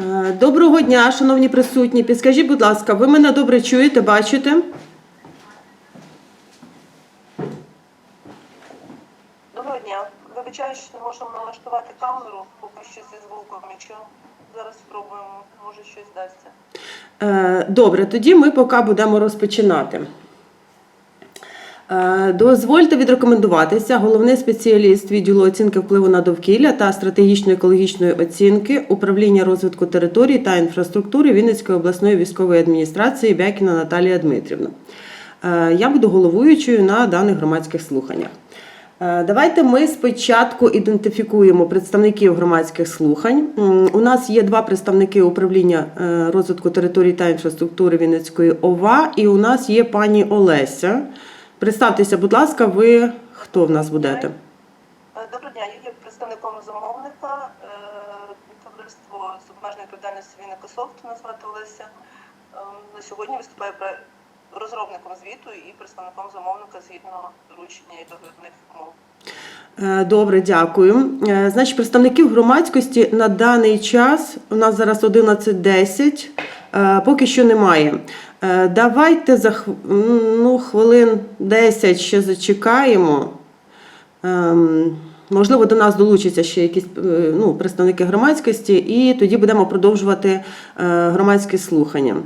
Е, Доброго дня, шановні присутні. Підскажіть, будь ласка, ви мене добре чуєте, бачите? Доброго дня. Вибачаю, що не можемо налаштувати камеру, поки що зі звуком. Якщо зараз спробуємо, може щось вдасться. Е, Добре, тоді ми поки будемо розпочинати. Е, Дозвольте відрекомендуватися головний спеціаліст відділу оцінки впливу на довкілля та стратегічної екологічної оцінки управління розвитку територій та інфраструктури Вінницької обласної військової адміністрації Бякіна Наталія Дмитрівна. Е, Я буду головуючою на даних громадських слуханнях. Е, Давайте ми спочатку ідентифікуємо представників громадських слухань. У нас є два представники управління розвитку територій та інфраструктури Вінницької ОВА, і у нас є пані Олеся. Представтеся, будь ласка, ви хто в нас будете? Е, Доброго дня. Я є представником замовника е, товариство з обмеженою відповідальністю Вінникософт, назвати Олеся. Е, На сьогодні виступаю розробником звіту і представником замовника згідно доручення і договірних умов. Е, Добре, дякую. Значить, представників громадськості на даний час у нас зараз 11.10, е, поки що немає. Е, Давайте за ну, хвилин 10 ще зачекаємо. Ем, Можливо, до нас долучаться ще якісь е, ну, представники громадськості, і тоді будемо продовжувати е, громадські слухання.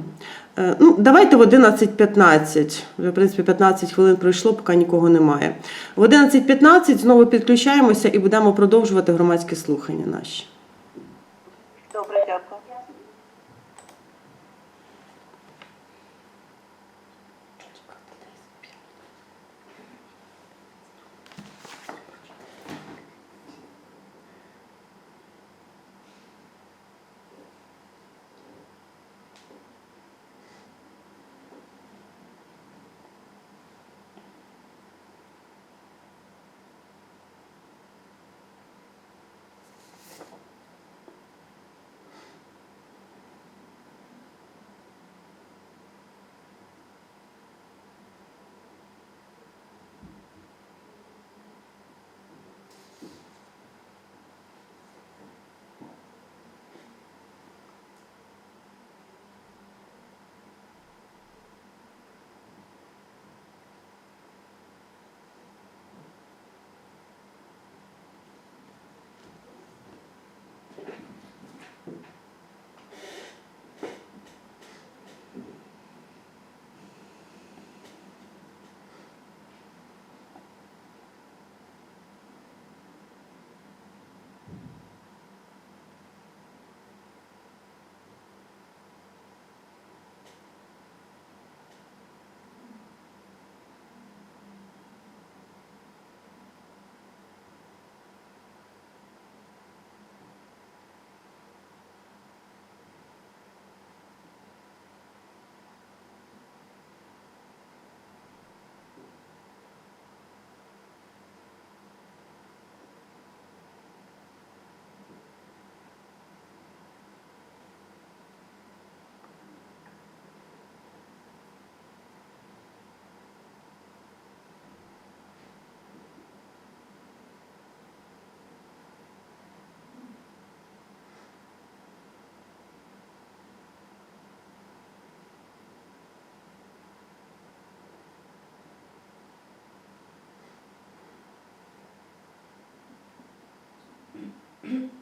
Е, Ну, давайте в 11.15. Вже, в принципі, 15 хвилин пройшло, поки нікого немає. В 11.15 знову підключаємося і будемо продовжувати громадські слухання наші. Mm-hmm.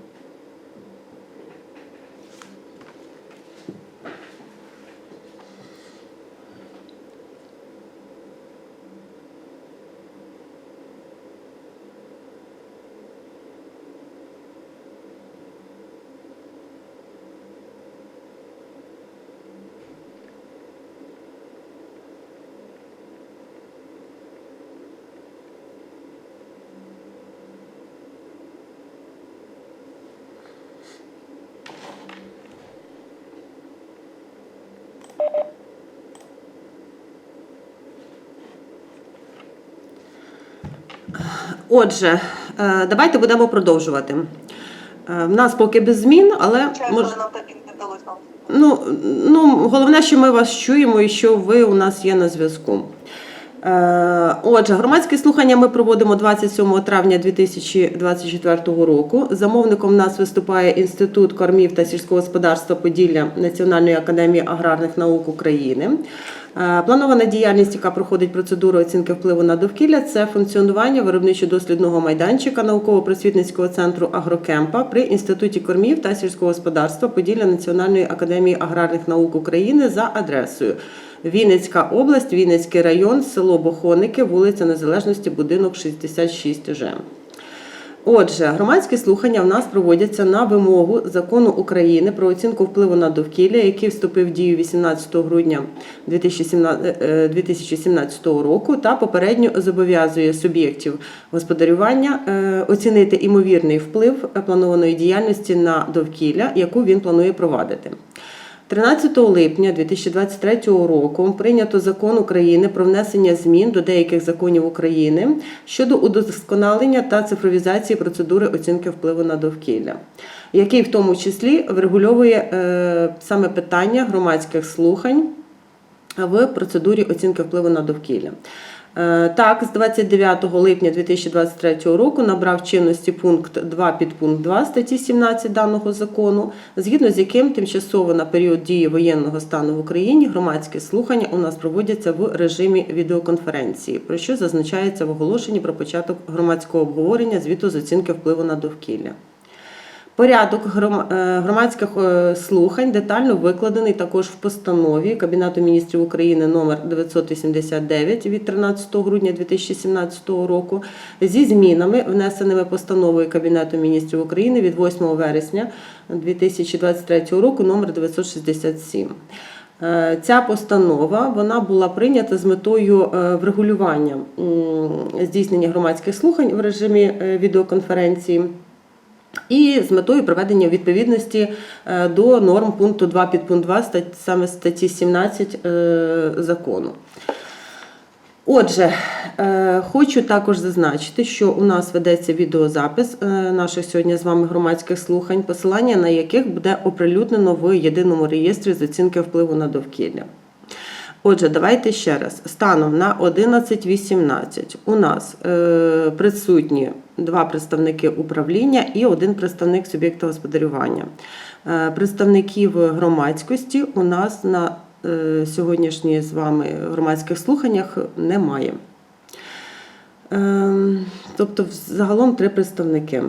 Отже, е, давайте будемо продовжувати. Е, В нас поки без змін, але вдалося. Ну, ну, головне, що ми вас чуємо і що ви у нас є на зв'язку. Е, Отже, громадські слухання ми проводимо 27 травня 2024 року. Замовником нас виступає Інститут кормів та сільського господарства Поділля Національної академії аграрних наук України. Е, Планована діяльність, яка проходить процедуру оцінки впливу на довкілля, це функціонування виробничо-дослідного майданчика науково-просвітницького центру Агрокемпа при Інституті кормів та сільського господарства Поділля Національної академії аграрних наук України за адресою Вінницька область, Вінницький район, село Бохоники, вулиця Незалежності, будинок 66 Ж. Отже, громадські слухання в нас проводяться на вимогу закону України про оцінку впливу на довкілля, який вступив в дію 18 грудня 2017 е, 2017 року, та попередньо зобов'язує суб'єктів господарювання е, оцінити імовірний вплив планованої діяльності на довкілля, яку він планує провадити. 13 липня 2023 року прийнято закон України про внесення змін до деяких законів України щодо удосконалення та цифровізації процедури оцінки впливу на довкілля, який в тому числі врегульовує е, саме питання громадських слухань в процедурі оцінки впливу на довкілля. Е, Так, з 29 липня 2023 року набрав чинності пункт 2 підпункт 2 статті 17 даного закону, згідно з яким тимчасово на період дії воєнного стану в Україні громадські слухання у нас проводяться в режимі відеоконференції, про що зазначається в оголошенні про початок громадського обговорення звіту з оцінки впливу на довкілля. Порядок е, громадських е, слухань детально викладений також в постанові Кабінету міністрів України номер 989 від 13 грудня 2017 року зі змінами, внесеними постановою Кабінету міністрів України від 8 вересня 2023 року номер 967. Е, Ця постанова вона була прийнята з метою врегулювання здійснення громадських слухань в режимі відеоконференції. І з метою приведення відповідності е, до норм пункту 2 підпункт 2 стать- саме статті 17 е, закону. Отже, е, хочу також зазначити, що у нас ведеться відеозапис наших сьогодні з вами громадських слухань, посилання на яких буде оприлюднено в єдиному реєстрі з оцінки впливу на довкілля. Отже, давайте ще раз. Станом на 11.18 у нас е, присутні два представники управління і один представник суб'єкта господарювання. Е, представників громадськості у нас на е, сьогоднішніх з вами громадських слуханнях немає. Ем, тобто, загалом три представники.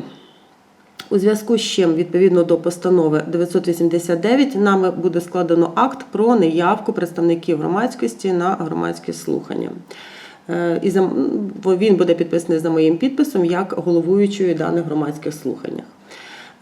У зв'язку з чим, відповідно до постанови 989, нами буде складено акт про неявку представників громадськості на громадські слухання. Е, І він буде підписаний за моїм підписом як головуючою даних громадських слуханнях.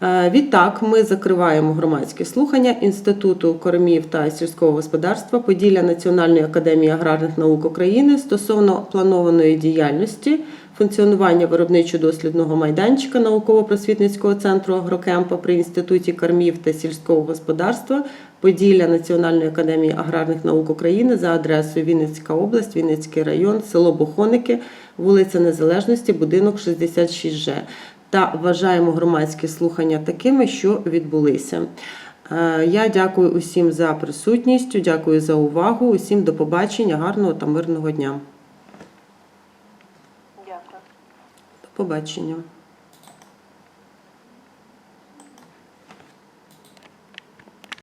Е, Відтак, ми закриваємо громадські слухання Інституту кормів та сільського господарства Поділля Національної академії аграрних наук України стосовно планованої діяльності функціонування виробничо-дослідного майданчика науково-просвітницького центру Агрокемпа при Інституті кормів та сільського господарства Поділля Національної академії аграрних наук України за адресою Вінницька область, Вінницький район, село Бохоники, вулиця Незалежності, будинок 66Ж. Та вважаємо громадські слухання такими, що відбулися. Е, Я дякую усім за присутність, дякую за увагу. Усім до побачення, гарного та мирного дня. Дякую. До побачення.